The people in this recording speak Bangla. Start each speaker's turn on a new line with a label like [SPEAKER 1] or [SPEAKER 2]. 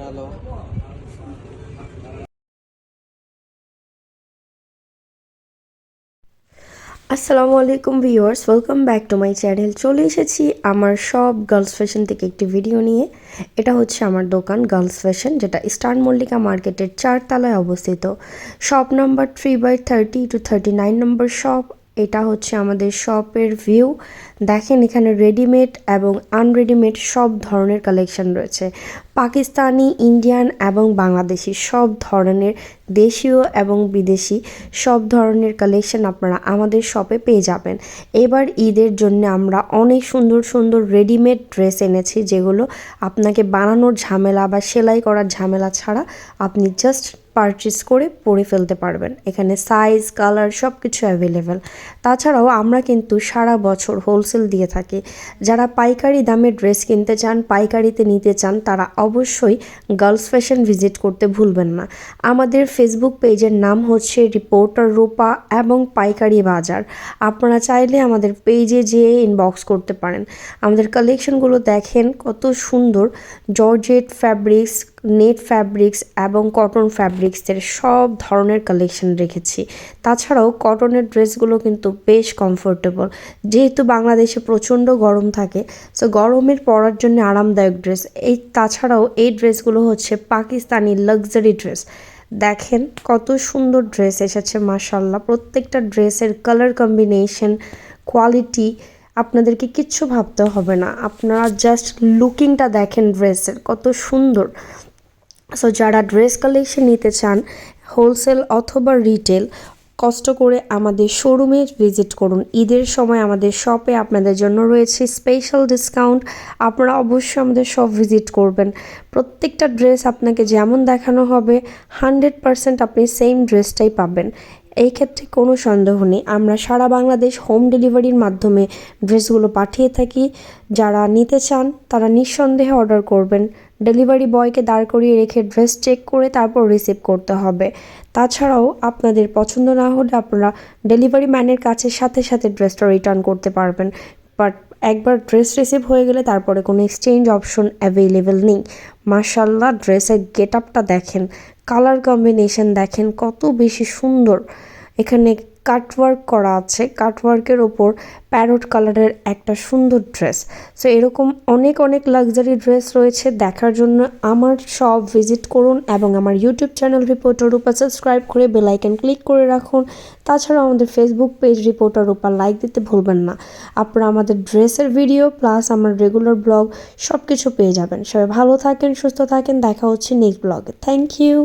[SPEAKER 1] হ্যালো
[SPEAKER 2] আসসালামু আলাইকুম viewers welcome back to my channel চলে এসেছি আমার সব গার্লস ফ্যাশন থেকে একটি ভিডিও নিয়ে। এটা হচ্ছে আমার দোকান গার্লস ফ্যাশন যেটা স্টার মল্লিকা মার্কেটের চারতলায় অবস্থিত। Shop number three by thirty two thirty nine number shop এটা হচ্ছে আমাদের শপের ভিউ দেখেন এখানে রেডিমেড এবং আনরেডিমেড সব ধরনের কালেকশন রয়েছে। পাকিস্তানি ইন্ডিয়ান এবং বাংলাদেশি সব ধরনের, দেশীয় এবং বিদেশি সব ধরনের কালেকশন আপনারা আমাদের শপে পেয়ে যাবেন। এবার ঈদের জন্য আমরা অনেক সুন্দর সুন্দর রেডিমেড ড্রেস এনেছি, যেগুলো আপনাকে বানানোর ঝামেলা বা সেলাই করার ঝামেলা ছাড়া আপনি জাস্ট পারচেস করে পরে ফেলতে পারবেন। এখানে সাইজ কালার সব কিছু অ্যাভেলেবেল তাছাড়াও আমরা কিন্তু সারা বছর হোলসেল দিয়ে থাকি। যারা পাইকারি দামে ড্রেস কিনতে চান, পাইকারিতে নিতে চান, তারা অবশ্যই গার্লস ফ্যাশন ভিজিট করতে ভুলবেন না। আমাদের ফেসবুক পেজের নাম হচ্ছে রিপোর্টার রূপা এবং পাইকারি বাজার। আপনারা চাইলে আমাদের পেজে যেয়ে ইনবক্স করতে পারেন। আমাদের কালেকশনগুলো দেখেন কত সুন্দর। জর্জেট ফ্যাব্রিক্স নেট ফ্যাব্রিক্স এবং কটন ফ্যাব্রিক্সের সব ধরনের কালেকশন রেখেছি। তাছাড়াও কটনের ড্রেসগুলো কিন্তু বেশ কমফোর্টেবল যেহেতু বাংলাদেশে প্রচণ্ড গরম থাকে সো গরমের পরার জন্য আরামদায়ক ড্রেস এই তাছাড়াও এই ড্রেসগুলো হচ্ছে পাকিস্তানি লাক্সারি ড্রেস দেখেন কত সুন্দর ড্রেস এসেছে মাসাল্লাহ প্রত্যেকটা ড্রেসের কালার কম্বিনেশন কোয়ালিটি আপনাদেরকে কিচ্ছু ভাবতে হবে না। আপনারা জাস্ট লুকিংটা দেখেন ড্রেসের কত সুন্দর। সো যারা ড্রেস কালেকশন নিতে চান হোলসেল অথবা রিটেল কষ্ট করে আমাদের শোরুমে ভিজিট করুন। ঈদের সময় আমাদের শপে আপনাদের জন্য রয়েছে স্পেশাল ডিসকাউন্ট আপনারা অবশ্যই আমাদের শপ ভিজিট করবেন। প্রত্যেকটা ড্রেস আপনাকে যেমন দেখানো হবে হান্ড্রেড পারসেন্ট আপনি সেম ড্রেসটাই পাবেন। এই ক্ষেত্রে কোনো সন্দেহ নেই। আমরা সারা বাংলাদেশ হোম ডেলিভারির মাধ্যমে ড্রেসগুলো পাঠিয়ে থাকি। যারা নিতে চান, তারা নিঃসন্দেহে অর্ডার করবেন। ডেলিভারি বয়কে দাঁড় করিয়ে রেখে ড্রেস চেক করে তারপর রিসিভ করতে হবে। তাছাড়াও আপনাদের পছন্দ না হলে আপনারা ডেলিভারি ম্যানের কাছে সাথে সাথে ড্রেসটা রিটার্ন করতে পারবেন। বাট একবার ড্রেস রিসিভ হয়ে গেলে তারপরে কোনো এক্সচেঞ্জ অপশন অ্যাভেলেবেল নেই। মার্শাল্লাহ ড্রেসের গেট আপটা দেখেন। কালার কম্বিনেশন দেখেন, কত বেশি সুন্দর। এখানে কাটওয়ার্ক করা আছে কাটওয়ার্কের ওপর প্যারোট কালারের একটা সুন্দর ড্রেস সো এরকম অনেক অনেক লাক্সারি ড্রেস রয়েছে দেখার জন্য। আমার শপ ভিজিট করুন এবং আমার YouTube channel reporter Rupa subscribe করে বেলাইকন ক্লিক করে রাখুন। তাছাড়াও আমাদের Facebook page reporter Rupa like দিতে ভুলবেন না। আপনারা আমাদের ড্রেসের ভিডিও প্লাস আমার রেগুলার ব্লগ সব কিছু পেয়ে যাবেন। সবাই ভালো থাকেন, সুস্থ থাকেন। দেখা হচ্ছে নেক্সট ব্লগে থ্যাংক ইউ